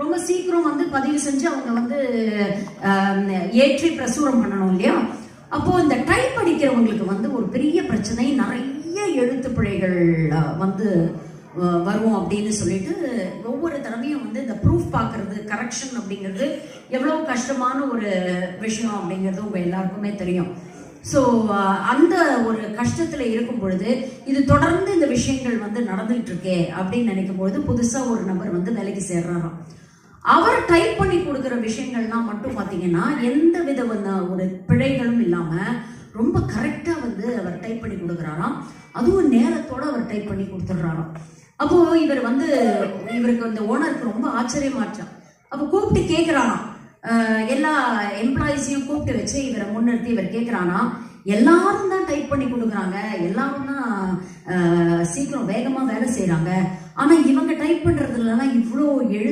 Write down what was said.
ரொம்ப சீக்கிரம் வந்து பதிவு செஞ்சு அவங்க வந்து ஏற்றி பிரசுரம் பண்ணணும் இல்லையா? அப்போ இந்த டைப் அடிக்கிறவங்களுக்கு வந்து ஒரு பெரிய பிரச்சனை நிறைய எழுத்து பிழைகள் வந்து வருவோம் அப்படின்னு சொல்லிட்டு ஒவ்வொரு தடவையும் வந்து இந்த ப்ரூஃப் பார்க்கறது கரெக்ஷன் அப்படிங்கிறது எவ்வளோ கஷ்டமான ஒரு விஷயம் அப்படிங்கிறது உங்க எல்லாருக்குமே தெரியும். ஸோ அந்த ஒரு கஷ்டத்தில் இருக்கும் பொழுது இது தொடர்ந்து இந்த விஷயங்கள் வந்து நடந்துகிட்டு இருக்கே அப்படின்னு நினைக்கும் பொழுது புதுசாக ஒரு நபர் வந்து வேலைக்கு சேர்றாராம். அவர் டைப் பண்ணி கொடுக்குற விஷயங்கள்லாம் மட்டும் பார்த்தீங்கன்னா எந்த விதமான ஒரு பிழைகளும் இல்லாமல் ரொம்ப கரெக்டாக வந்து அவர் டைப் பண்ணி கொடுக்குறாராம். அதுவும் நேரத்தோட அவர் டைப் பண்ணி கொடுத்துட்றாராம். அப்போது இவர் வந்து இவருக்கு அந்த ஓனருக்கு ரொம்ப ஆச்சரியமாச்சான் அப்போ கூப்பிட்டு கேட்குறாராம் எல்லா எம்ப்ளாயிஸையும் கூப்பிட்டு வச்சு இவரை முன்னிறுத்தி இவர் கேட்குறானா எல்லாரும் தான் டைப் பண்ணி கொடுக்குறாங்க. எல்லாரும் தான் சீக்கிரம் வேகமாக வேலை செய்கிறாங்க ஆனால் இவங்க டைப் பண்ணுறதுலலாம் இவ்வளோ எழு